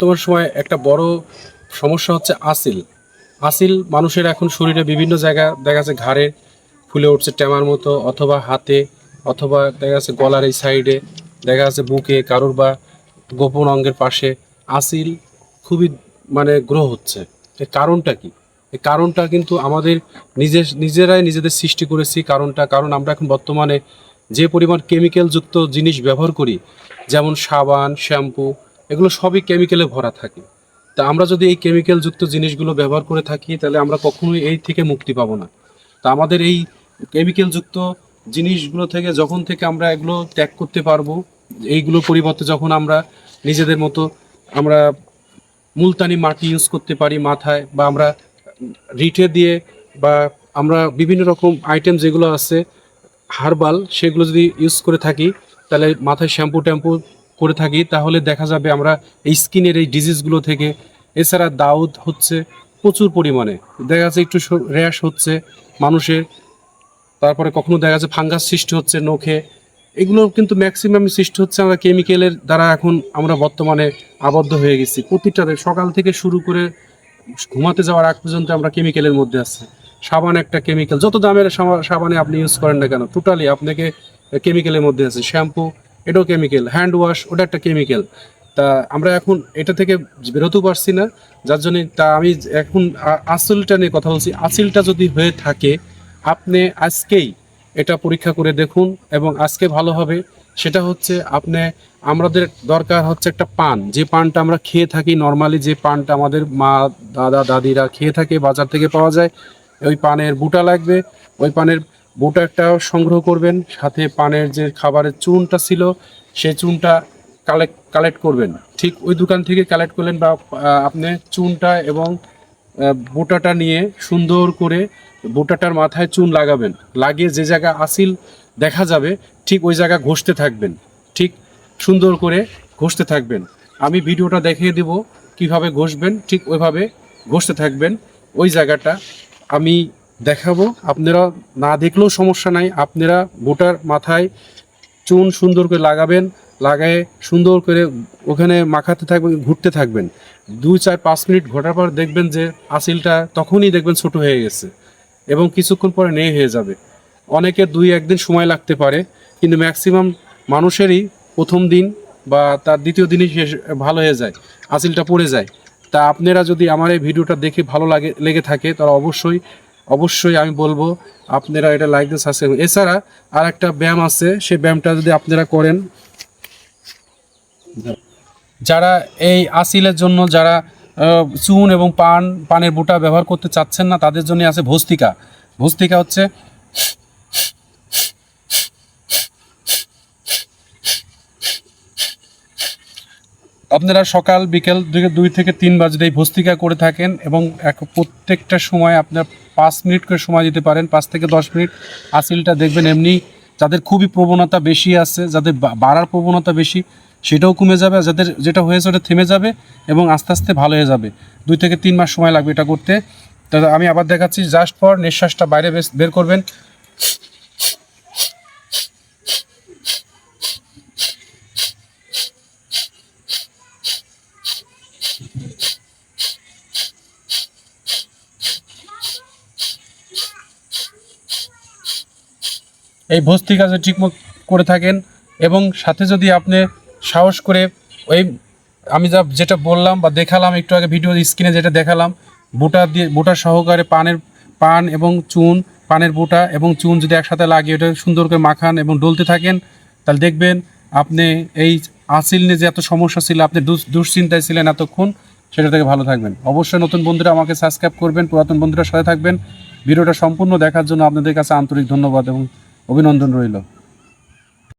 বর্তমান সময়ে একটা বড় সমস্যা হচ্ছে আসিল। আসিল মানুষের এখন শরীরে বিভিন্ন জায়গা, দেখা যাচ্ছে ঘাড়ে ফুলে উঠছে টেমার মতো, অথবা হাতে, অথবা দেখা যাচ্ছে গলার এই সাইডে, দেখা যাচ্ছে বুকে, কারোর বা গোপন অঙ্গের পাশে আসিল খুবই মানে গ্রহ হচ্ছে। এর কারণটা কি? এই কারণটা কিন্তু আমাদের নিজের, নিজেরাই নিজেদের সৃষ্টি করেছি কারণটা। কারণ আমরা এখন বর্তমানে যে পরিমাণ কেমিক্যালযুক্ত জিনিস ব্যবহার করি, যেমন সাবান, শ্যাম্পু এগুলো সবই কেমিক্যালে ভরা থাকে। তা আমরা যদি এই কেমিক্যালযুক্ত জিনিসগুলো ব্যবহার করে থাকি, তাহলে আমরা কখনোই এই থেকে মুক্তি পাবো না। তা আমাদের এই কেমিক্যালযুক্ত জিনিসগুলো থেকে যখন থেকে আমরা এগুলো ত্যাগ করতে পারব এইগুলোর পরিবর্তে যখন আমরা নিজেদের মতো আমরা মুলতানি মাটি ইউজ করতে পারি মাথায়, বা আমরা রিটে দিয়ে, বা আমরা বিভিন্ন রকম আইটেম যেগুলো আছে হার্বাল সেগুলো যদি ইউজ করে থাকি, তাহলে মাথায় শ্যাম্পু ট্যাম্পু করে থাকি, তাহলে দেখা যাবে আমরা এই স্কিনের এই ডিজিজগুলো থেকে। এছাড়া দাউদ হচ্ছে প্রচুর পরিমাণে। দেখা যাচ্ছে একটু র্যাশ হচ্ছে মানুষের। তারপরে কখনো দেখা যাচ্ছে ফাঙ্গাস সৃষ্টি হচ্ছে নখে। এগুলো কিন্তু ম্যাক্সিমাম সৃষ্টি হচ্ছে আমরা কেমিক্যালের দ্বারা এখন আমরা বর্তমানে আবদ্ধ হয়ে গেছি। প্রতিটা সকাল থেকে শুরু করে ঘুমাতে যাওয়ার আগ পর্যন্ত আমরা কেমিক্যালের মধ্যে আছি। সাবান একটা কেমিক্যাল যত দামের সাবানে আপনি ইউজ করেন না কেন টোটালি আপনাকে কেমিক্যালের মধ্যে আছে। শ্যাম্পু এটাও কেমিক্যাল হ্যান্ড ওয়াশ ওটা একটা কেমিক্যাল তা আমরা এখন এটা থেকে বেরোতেও পারছি না, যার জন্য তা আমি এখন আসলটা নিয়ে কথা বলছি। আসিলটা যদি হয়ে থাকে, আপনি আজকেই এটা পরীক্ষা করে দেখুন এবং আজকে ভালো হবে। সেটা হচ্ছে আপনি, আমাদের দরকার হচ্ছে একটা পান। যে পানটা আমরা খেয়ে থাকি নর্মালি যে পানটা আমাদের মা, দাদা, দাদিরা খেয়ে থাকে, বাজার থেকে পাওয়া যায়, ওই পানের বুটা লাগবে, ওই পানের বুটা সংগ্রহ করবেন, সাথে পানের যে খাবারের চুনটা ছিল, সেই চুনটা কালেক্ট কালেক্ট করবেন। ঠিক ওই দোকান থেকে কালেক্ট করলেন বা আপনি চুনটা এবং বোটাটা নিয়ে সুন্দর করে বোটাটার মাথায় চুন লাগাবেন। লাগিয়ে যে জায়গা আসিল দেখা যাবে, ঠিক ওই জায়গা ঘষতে থাকবেন। ঠিক সুন্দর করে ঘষতে থাকবেন। আমি ভিডিওটা দেখিয়ে দিব কীভাবে ঘষবেন, ঠিক ওইভাবে ঘষতে থাকবেন। ওই জায়গাটা আমি দেখাবো। আপনারা না দেখলেও সমস্যা নাই। আপনারা গোটার মাথায় চুন সুন্দর করে লাগাবেন, লাগায়ে সুন্দর করে ওখানে মাখাতে থাকবেন, ঘুরতে থাকবেন। দুই, চার, পাঁচ মিনিট ঘটার পর দেখবেন যে আসিলটা তখনই দেখবেন ছোট হয়ে গেছে এবং কিছুক্ষণ পরে নেই হয়ে যাবে। অনেকের দুই একদিন সময় লাগতে পারে, কিন্তু ম্যাক্সিমাম মানুষেরই প্রথম দিন বা তার দ্বিতীয় দিনই শেষ ভালো হয়ে যায়, আসিলটা পড়ে যায়। তা আপনারা যদি আমার এই ভিডিওটা দেখে ভালো লাগে, লেগে থাকে, তাহলে অবশ্যই অবশ্যই আমি বলব, আপনারা এটা লাইক দিয়ে সাবস্ক্রাইব এছাড়া আর একটা ব্যায়াম আছে, সেই ব্যায়ামটা যদি আপনারা করেন, যারা এই আসিলের জন্য যারা চুন এবং পান, পানের বুটা ব্যবহার করতে চাচ্ছেন না, তাদের জন্য আছে ভস্তিকা। ভস্তিকা হচ্ছে আপনারা সকাল, বিকেল দুই- থেকে তিন যদি এই ভস্তিকা করে থাকেন এবং এক প্রত্যেকটা সময় আপনার পাঁচ মিনিট করে সময় দিতে পারেন, পাঁচ থেকে দশ মিনিট আসিলটা দেখবেন এমনি যাদের খুবই প্রবণতা বেশি আছে, যাদের বাড়ার প্রবণতা বেশি, সেটাও কমে যাবে আর যাদের যেটা হয়েছে ওটা থেমে যাবে এবং আস্তে আস্তে ভালো হয়ে যাবে। দুই থেকে তিন মাস সময় লাগবে এটা করতে। আমি আবার দেখাচ্ছি জাস্ট পর নিঃশ্বাসটা বাইরে বের করবেন। এই ভস্তি কাজে ঠিকমতো করে থাকেন এবং সাথে যদি আপনি সাহস করে ওই আমি যা যেটা বললাম বা দেখালাম, একটু আগে ভিডিও স্ক্রিনে যেটা দেখালাম, বুটা দিয়ে বুটা সহকারে পানের পান এবং চুন, পানের বুটা এবং চুন যদি একসাথে লাগিয়ে ওটা সুন্দর করে মাখান এবং ডলতে থাকেন, তাহলে দেখবেন আপনি এই আসিল নিয়ে যে এত সমস্যা ছিল, আপনি দুশ্চিন্তায় ছিলেন এতক্ষণ, সেটা থেকে ভালো থাকবেন। অবশ্যই নতুন বন্ধুরা আমাকে সাবস্ক্রাইব করবেন, পুরাতন বন্ধুরা সাথে থাকবেন। ভিডিওটা সম্পূর্ণ দেখার জন্য আপনাদের কাছে আন্তরিক ধন্যবাদ এবং অভিনন্দন রইল।